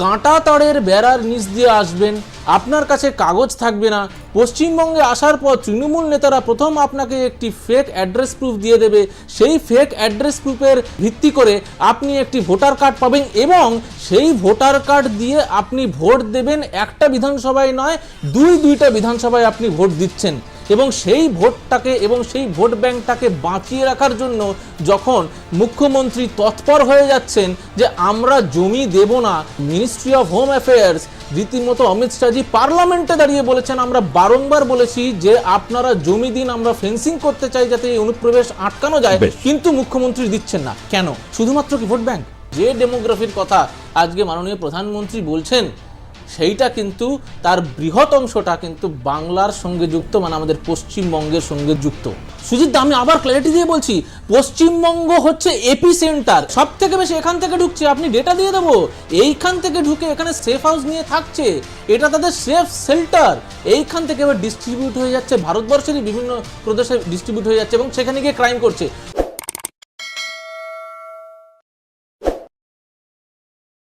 কাঁটা তারের বেড়ার নিচ দিয়ে আসবেন। আপনার কাছে কাগজ থাকবে না। পশ্চিমবঙ্গে আসার পর তৃণমূল নেতারা প্রথম আপনাকে একটি ফেক অ্যাড্রেস প্রুফ দিয়ে দেবে। সেই ফেক অ্যাড্রেস প্রুফের ভিত্তি করে আপনি একটি ভোটার কার্ড পাবেন এবং সেই ভোটার কার্ড দিয়ে আপনি ভোট দেবেন একটা বিধানসভায় নয় দুই দুইটা বিধানসভায় আপনি ভোট দিচ্ছেন। এবং সেই ভোটটাকে এবং সেই ভোট ব্যাংকটাকে বাঁচিয়ে রাখার জন্য যখন মুখ্যমন্ত্রী তৎপর হয়ে যাচ্ছেন যে আমরা জমি দেব না মিনিস্ট্রি অফ হোম অ্যাফেয়ার্স রীতিমতো অমিত শাহজি পার্লামেন্টে দাঁড়িয়ে বলেছেন আমরা বারংবার বলেছি যে আপনারা জমি দিন আমরা ফেন্সিং করতে চাই যাতে এই অনুপ্রবেশ আটকানো যায়। কিন্তু মুখ্যমন্ত্রী দিচ্ছেন না। কেন? শুধুমাত্র কি ভোট ব্যাংক? যে ডেমোগ্রাফির কথা আজকে মাননীয় প্রধানমন্ত্রী বলছেন সেইটা কিন্তু তার বৃহৎ অংশটা কিন্তু বাংলার সঙ্গে যুক্ত মানে আমাদের পশ্চিমবঙ্গের সঙ্গে যুক্ত। সুজিত আমি আবার ক্ল্যারিটি দিয়ে বলছি, পশ্চিমবঙ্গ হচ্ছে এপি সেন্টার সব থেকে বেশি এখান থেকে ঢুকছে, আপনি ডেটা দিয়ে দেবো। এইখান থেকে ঢুকে এখানে সেফ হাউস নিয়ে থাকছে। এটা তাদের সেফ শেল্টার এইখান থেকে এবার ডিস্ট্রিবিউট হয়ে যাচ্ছে, ভারতবর্ষেরই বিভিন্ন প্রদেশে ডিস্ট্রিবিউট হয়ে যাচ্ছে এবং সেখানে গিয়ে ক্রাইম করছে।